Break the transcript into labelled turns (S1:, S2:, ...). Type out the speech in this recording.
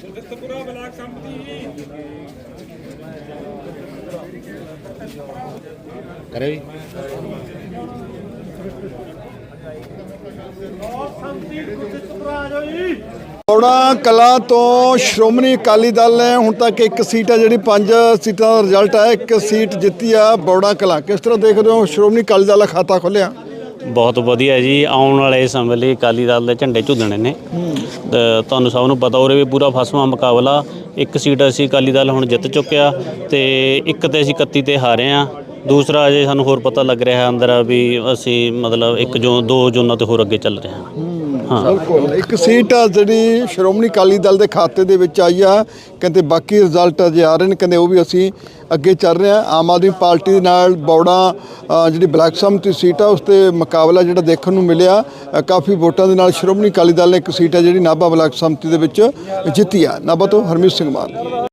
S1: ਗੁਰਦਿੱਤਪੁਰਾ block ਸੰਮਤੀ
S2: ਕਰੇ ਵੀ।
S3: ਬੌੜਾ ਕਲਾ ਤੋਂ ਸ਼੍ਰੋਮਣੀ ਅਕਾਲੀ ਦਲ ਨੇ ਹੁਣ ਤੱਕ ਇੱਕ ਸੀਟ ਹੈ ਜਿਹੜੀ ਪੰਜ ਸੀਟਾਂ ਦਾ ਰਿਜ਼ਲਟ ਹੈ, ਇੱਕ ਸੀਟ ਜਿੱਤੀ ਆ ਬੌੜਾ ਕਲਾ। ਕਿਸ ਤਰ੍ਹਾਂ ਦੇਖਦੇ ਹੋ? ਸ਼੍ਰੋਮਣੀ ਅਕਾਲੀ ਦਲ ਦਾ ਖਾਤਾ ਖੋਲਿਆ
S4: ਬਹੁਤ ਵਧੀਆ ਜੀ। ਆਉਣ ਵਾਲੇ ਸਮੇਂ ਲਈ ਅਕਾਲੀ ਦਲ ਦੇ ਝੰਡੇ ਝੁੱਲਣੇ ਨੇ। ਤੇ ਤੁਹਾਨੂੰ ਸਭ ਨੂੰ ਪਤਾ, ਉਰੇ ਵੀ ਪੂਰਾ ਫਸਵਾਂ ਮੁਕਾਬਲਾ। ਇੱਕ ਸੀਟ ਅਸੀਂ ਅਕਾਲੀ ਦਲ ਹੁਣ ਜਿੱਤ ਚੁੱਕਿਆ ਤੇ ਇੱਕ ਤੇ ਅਸੀਂ 31 ਤੇ ਹਾਰੇ ਆ ਦੂਸਰਾ ਅਜੇ ਸਾਨੂੰ ਹੋਰ ਪਤਾ ਲੱਗ ਰਿਹਾ ਅੰਦਰ ਵੀ ਅਸੀਂ ਮਤਲਬ ਇੱਕ ਜੋ ਦੋ ਜੋਨਾਂ ਤੇ ਹੋਰ ਅੱਗੇ ਚੱਲ ਰਹੇ ਹਾਂ।
S3: ਬਿਲਕੁਲ। ਇੱਕ ਸੀਟ ਆ ਜਿਹੜੀ ਸ਼੍ਰੋਮਣੀ ਅਕਾਲੀ ਦਲ ਦੇ ਖਾਤੇ ਦੇ ਵਿੱਚ ਆਈ ਆ। ਕਹਿੰਦੇ ਬਾਕੀ ਰਿਜ਼ਲਟ ਅਜੇ ਆ ਰਹੇ ਨੇ, ਕਹਿੰਦੇ ਉਹ ਵੀ ਅਸੀਂ ਅੱਗੇ ਚੱਲ ਰਹੇ ਆ ਆਮ ਆਦਮੀ ਪਾਰਟੀ ਦੇ ਨਾਲ ਬੌੜਾ ਜਿਹੜੀ ਬਲਾਕ ਸੰਮਤੀ ਸੀਟ ਆ, ਉਸ ਤੇ ਮੁਕਾਬਲਾ ਜਿਹੜਾ ਦੇਖਣ ਨੂੰ ਮਿਲਿਆ। ਕਾਫੀ ਵੋਟਾਂ ਦੇ ਨਾਲ ਸ਼੍ਰੋਮਣੀ ਅਕਾਲੀ ਦਲ ਨੇ ਇੱਕ ਸੀਟ ਆ ਜਿਹੜੀ ਨਾਭਾ ਬਲਾਕ ਸੰਮਤੀ ਦੇ ਵਿੱਚ ਜਿੱਤੀ ਆ। ਨਾਭਾ ਤੋਂ ਹਰਮੀਤ ਸਿੰਘ ਮਾਨ।